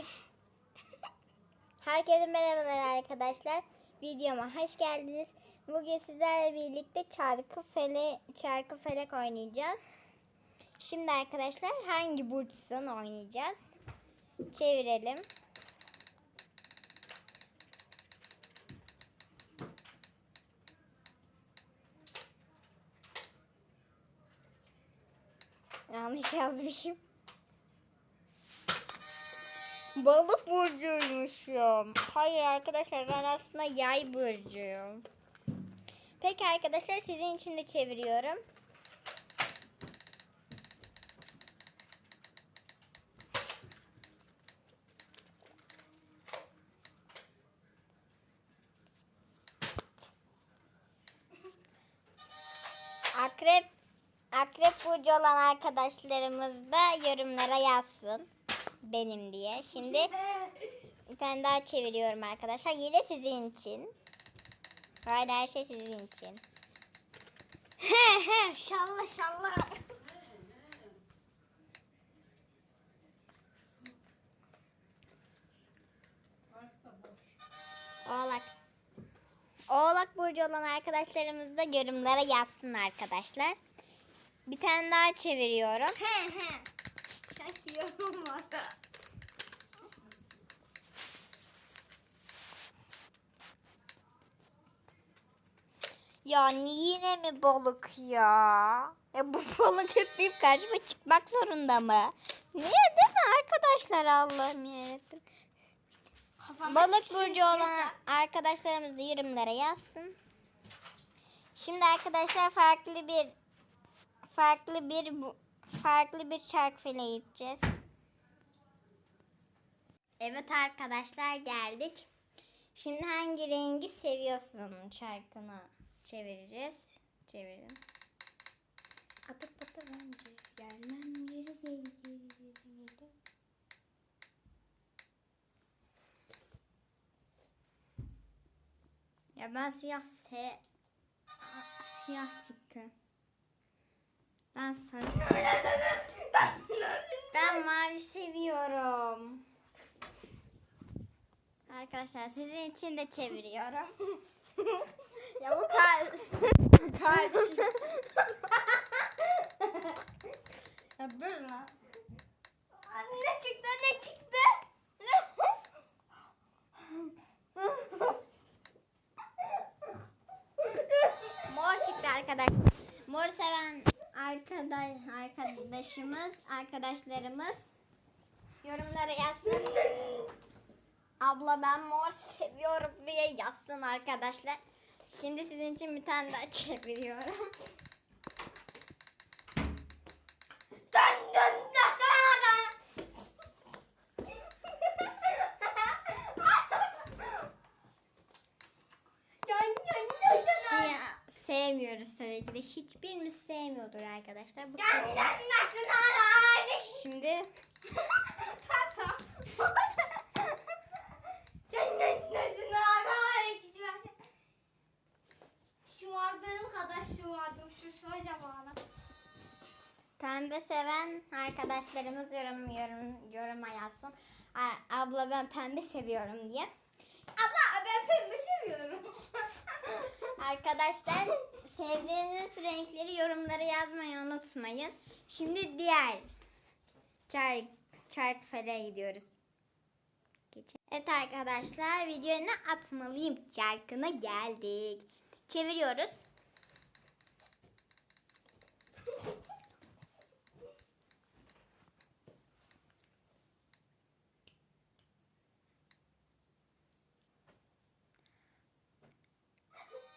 Her... Herkese merhabalar arkadaşlar. Videoma hoş geldiniz. Bugün sizlerle birlikte çarkı fele çarkı felek oynayacağız. Şimdi arkadaşlar hangi burçsun oynayacağız? Çevirelim. Yanlış yazmışım. Balık burcuymuşum. Hayır arkadaşlar ben aslında yay burcuyum. Peki arkadaşlar sizin için de çeviriyorum. Akrep Akrep burcu olan arkadaşlarımız da yorumlara yazsın. Benim diye. Şimdi bir tane daha çeviriyorum arkadaşlar. Yine sizin için. Böyle her şey sizin için. He he şallah şallah. Oğlak. Oğlak burcu olan arkadaşlarımız da yorumlara yazsın arkadaşlar. Bir tane daha çeviriyorum. He he. Sanki yorum var. Yani yine mi balık ya? Ya bu balık hep bir karşıma çıkmak zorunda mı? Niye değil mi arkadaşlar Allah'ım yarabbim. Balık çıksın burcu olan arkadaşlarımız da yorumlara yazsın. Şimdi arkadaşlar farklı bir farklı bir farklı bir şarkı file gideceğiz. Evet arkadaşlar geldik. Şimdi hangi rengi seviyorsun şarkını çevireceğiz. Çevirdim. Atıp atıp önce gelmem geri geri geri geri geri. Ya ben siyah se siyah çıktı. Ben sarı. Ben mavi seviyorum. Arkadaşlar sizin için de çeviriyorum. ya bu kar kardeşim. ya dur lan. Ne çıktı ne çıktı? Mor çıktı arkadaş. Mor seven arkadaş arkadaşımız, arkadaşlarımız yorumlara yazsın. Abla ben mor seviyorum diye yazsın arkadaşlar. Şimdi sizin için bir tane daha çeviriyorum. Sevmiyoruz tabii ki de. Hiçbirimiz sevmiyordur arkadaşlar. Bu kesin. Şimdi Şımardığım kadar şımardım şu kocamanı. pembe seven arkadaşlarımız yorum yorum yoruma yazsın. A- Abla ben pembe seviyorum diye. Abla ben pembe seviyorum. Arkadaşlar sevdiğiniz renkleri yorumlara yazmayı unutmayın. Şimdi diğer çark, çark fele gidiyoruz. Geçin. Evet arkadaşlar videoya atmalıyım çarkına geldik. Çeviriyoruz.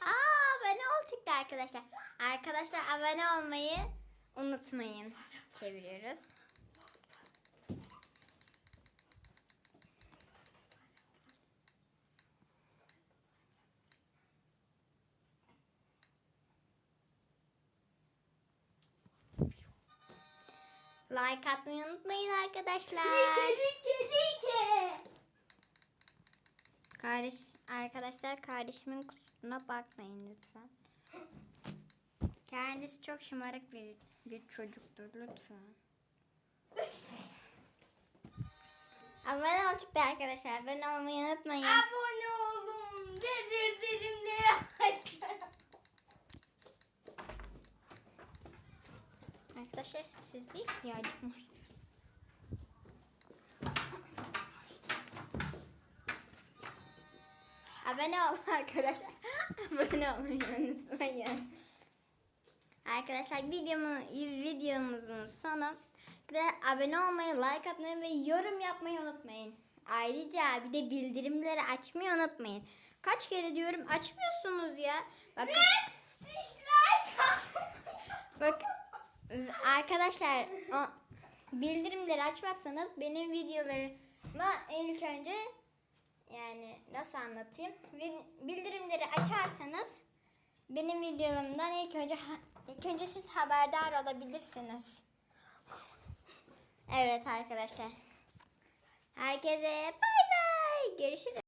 Aa abone ol çıktı arkadaşlar. Arkadaşlar abone olmayı unutmayın. Çeviriyoruz. Like atmayı unutmayın arkadaşlar. Like like. Kardeş, arkadaşlar kardeşimin kusuruna bakmayın lütfen. Kendisi çok şımarık bir, bir çocuktur lütfen. Abone ol çıktı arkadaşlar. Abone olmayı unutmayın. Abone olun ve bildirimleri açın. Arkadaşlar sessizliğe ihtiyacım var. Abone ol arkadaşlar. Abone olmayı unutmayın. Arkadaşlar videomu, videomuzun sonu abone olmayı, like atmayı ve yorum yapmayı unutmayın. Ayrıca bir de bildirimleri açmayı unutmayın. Kaç kere diyorum açmıyorsunuz ya. Bakın. Dislike atın. Bak arkadaşlar o bildirimleri açmazsanız benim videolarıma ilk önce yani nasıl anlatayım? Bil- Bildirimleri açarsanız benim videolarımdan ilk önce ilk önce siz haberdar olabilirsiniz. Evet arkadaşlar. Herkese bay bay. Görüşürüz.